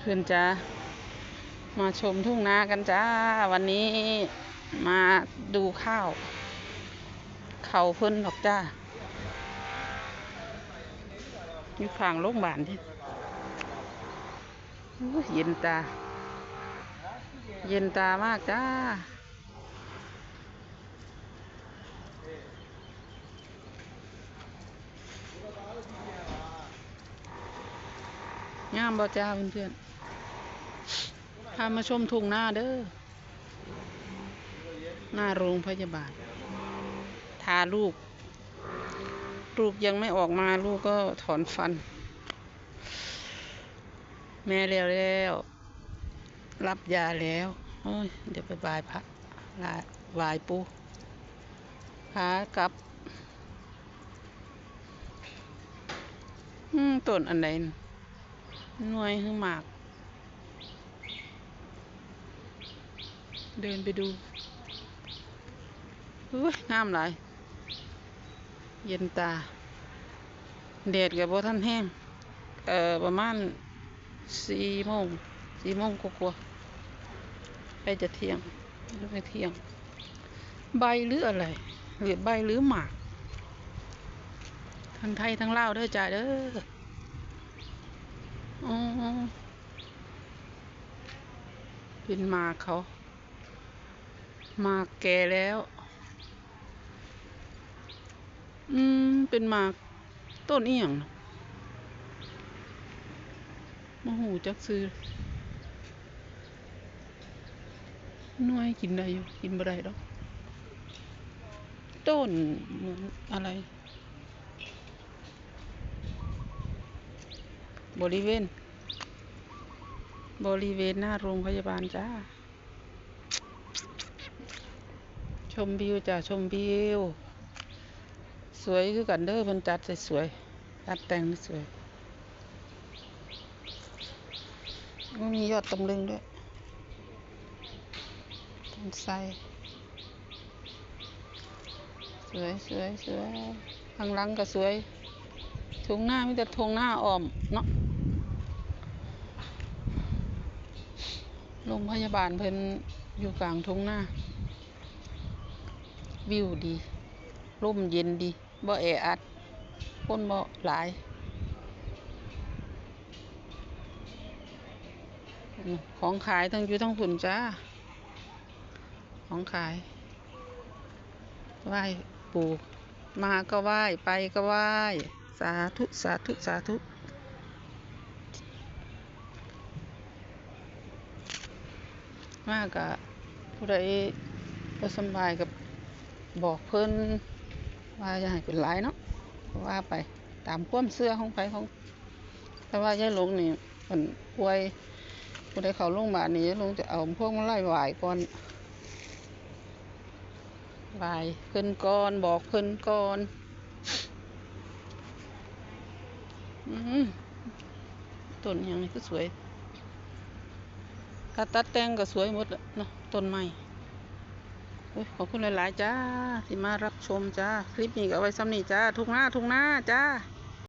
เพื่อนจ้ามาชมทุ่งนากันจ้า วันนี้มาดูข้าว เขาเพิ่นหรอกจ้าอยู่ข้างโรงพยาบาลที่เย็นตา เย็นตามากจ้า งามบ่จ้าเพื่อนๆพามาชมทุ่งนาเด้อ หน้าโรงพยาบาล ทาลูก ลูกยังไม่ออกมาลูกก็ถอนฟัน แม่แล้วแล้ว รับยาแล้วโอ้ยเดี๋ยวไปบายพระลาบายปูพากลับ อืมต้นอันไหนน หน่วยหรือหมาก เดินไปดูอุ้ยงามหลาย เย็นตาแดดกับบ่ท่านแห้ง เอ่อ ประมาณสี่โมงสี่โมงกว่าไปจะเที่ยงหรือไปเที่ยง ใบหรืออะไรหรือใบหรือหมาก ทั้งไทยทั้งลาวเด้อจ้าเด้อ เป็นมาเขา มาแก่แล้ว อืม เป็นมาต้นเอียงน่ะมหูจักซื้อน่วยกินได้อยู่ กินบ่ได้ดอก ต้นเหมือนอะไร บริเวณ บริเวณหน้าโรงพยาบาลจ้า ชมวิวจ้าชมวิว สวยคือกันเด้อเพิ่นจัดสวยจัดแต่งสวยก็มียอดตำลึงด้วยต้นไทรสวยสวยสวยข้างหลังก็สวยทุงหน้ามีแต่ทงหน้าอ้อมเนาะ โรงพยาบาลเพิ่นอยู่กลางทุ่งหน้า วิวดี ร่มเย็นดี บ่แออัดคนบ่หลาย ของขายทั้งอยู่ทั้งฝุ่นจ้า ของขาย ไหว้ปู่ มาก็ไหว้ ไปก็ไหว้ สาธุ สาธุ สาธุ มากกะผู้ใดบ่สบายกับบอกเพิ่นว่าอย่าให้เป็นหลายเนาะว่าไปตามความเชื่อของไผของแต่ว่ายายหลงนี่เพิ่นป่วยผู้ใดเข้าโรงพยาบาลนี่ยายหลงจะเอาพวกมาไล่ไหวก่อนไหวเพิ่นก่อนบอกเพิ่นก่อนอืมต้นอย่างนี้ก็สวย ถ้าตัดแต่งก็สวยหมดแหละเนาะต้นไม้ขอบคุณหลาย ๆ จ้าที่มารับชมจ้า คลิปนี้ก็ไว้ซ้ำนี่จ้า ทุกหน้าทุกหน้าจ้า